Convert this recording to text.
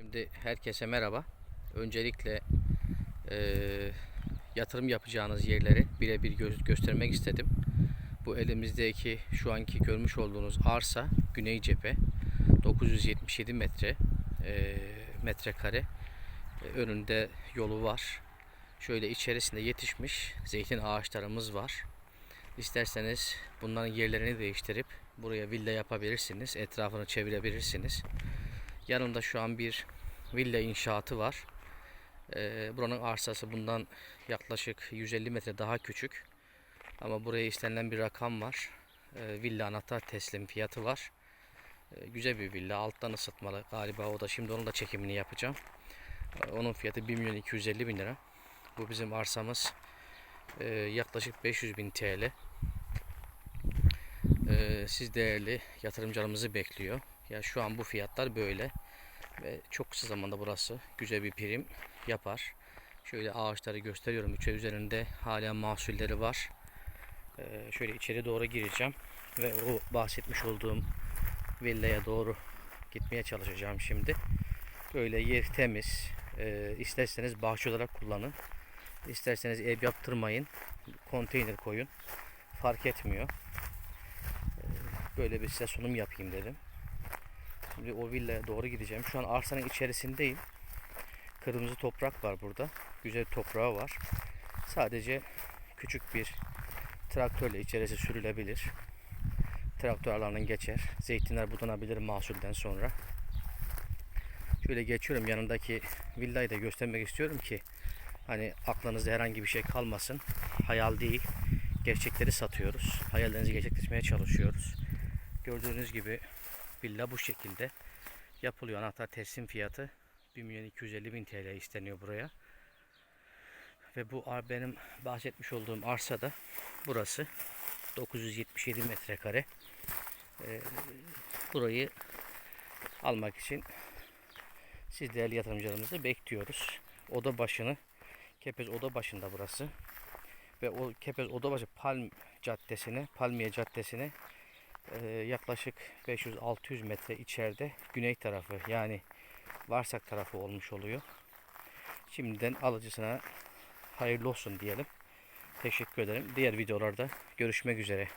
Şimdi herkese merhaba. Öncelikle eee, yatırım yapacağınız yerleri birebir gö- göstermek istedim. Bu elimizdeki şu anki görmüş olduğunuz arsa güney cephe 977 metre eee, metrekare E, önünde yolu var. Şöyle içerisinde yetişmiş zeytin ağaçlarımız var. İsterseniz bunların yerlerini değiştirip buraya villa yapabilirsiniz. Etrafını çevirebilirsiniz. Yanında şu an bir villa inşaatı var. Ee, buranın arsası bundan yaklaşık 150 metre daha küçük. Ama buraya istenilen bir rakam var. Ee, villa anahtar teslim fiyatı var. Ee, güzel bir villa. Alttan ısıtmalı galiba o da. Şimdi onun da çekimini yapacağım. Ee, onun fiyatı 1 milyon 250 bin lira. Bu bizim arsamız. Ee, yaklaşık 500 bin TL. Ee, siz değerli yatırımcılarımızı bekliyor. Ya şu an bu fiyatlar böyle ve çok kısa zamanda burası güzel bir prim yapar. Şöyle ağaçları gösteriyorum. Üçe üzerinde hala mahsulleri var. Ee, şöyle içeri doğru gireceğim ve o bahsetmiş olduğum villaya doğru gitmeye çalışacağım şimdi. Böyle yer temiz. Ee, isterseniz bahçe olarak kullanın. İsterseniz ev yaptırmayın. Konteyner koyun. Fark etmiyor. Ee, böyle bir size sunum yapayım dedim. O villaya doğru gideceğim. Şu an arsanın içerisindeyim. Kırmızı toprak var burada. Güzel toprağı var. Sadece küçük bir traktörle içerisi sürülebilir. Traktör alanından geçer. Zeytinler budanabilir mahsulden sonra. Şöyle geçiyorum yanındaki villayı da göstermek istiyorum ki hani aklınızda herhangi bir şey kalmasın. Hayal değil. Gerçekleri satıyoruz. Hayallerinizi gerçekleştirmeye çalışıyoruz. Gördüğünüz gibi villa bu şekilde yapılıyor. Anahtar teslim fiyatı 1 milyon 250 bin TL isteniyor buraya. Ve bu benim bahsetmiş olduğum arsa da burası. 977 metrekare. Ee, burayı almak için siz değerli yatırımcılarımızı bekliyoruz. Oda başını Kepez Oda başında burası. Ve o Kepez Odabaşı Palm Caddesi'ne, Palmiye Caddesi'ne ee, yaklaşık 500-600 metre içeride güney tarafı yani Varsak tarafı olmuş oluyor. Şimdiden alıcısına hayırlı olsun diyelim. Teşekkür ederim. Diğer videolarda görüşmek üzere.